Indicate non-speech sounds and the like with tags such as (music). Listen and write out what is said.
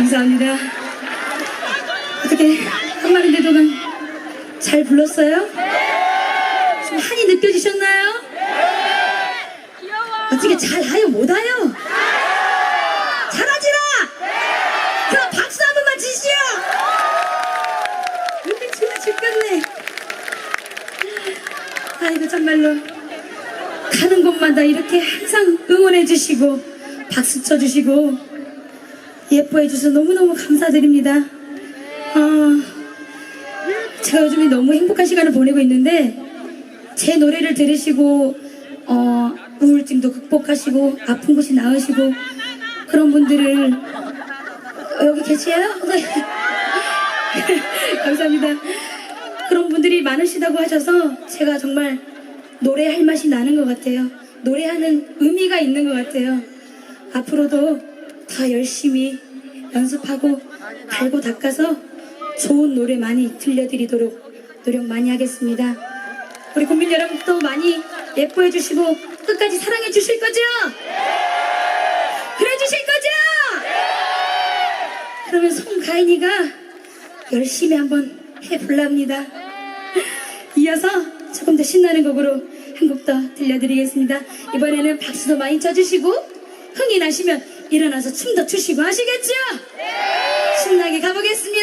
감사합니다. 어떻게 한마디인데도 잘 불렀어요? 좀 한이 느껴지셨나요? 어떻게 잘하요 못하요? 잘하지라! 그럼 박수 한 번만 치시오! 우리 좋아 죽겠네. 아이고 정말로 가는 곳마다 이렇게 항상 응원해 주시고 박수 쳐 주시고 예뻐해 주셔서 너무너무 감사드립니다. 어, 제가 요즘에 너무 행복한 시간을 보내고 있는데 제 노래를 들으시고 어, 우울증도 극복하시고 아픈 곳이 나으시고 그런 분들을 어, 여기 계세요? (laughs) 네. 감사합니다. 그런 분들이 많으시다고 하셔서 제가 정말 노래할 맛이 나는 것 같아요. 노래하는 의미가 있는 것 같아요. 앞으로도 더 열심히 연습하고 달고 닦아서 좋은 노래 많이 들려드리도록 노력 많이 하겠습니다. 우리 국민 여러분도 많이 예뻐해 주시고 끝까지 사랑해 주실 거죠? 그래 주실 거죠? 그러면 송가인이가 열심히 한번 해볼랍니다. 이어서 조금 더 신나는 곡으로 한 곡 더 들려드리겠습니다. 이번에는 박수도 많이 쳐주시고 흥이 나시면 일어나서 춤도 추시고 하시겠죠? 신나게 가보겠습니다.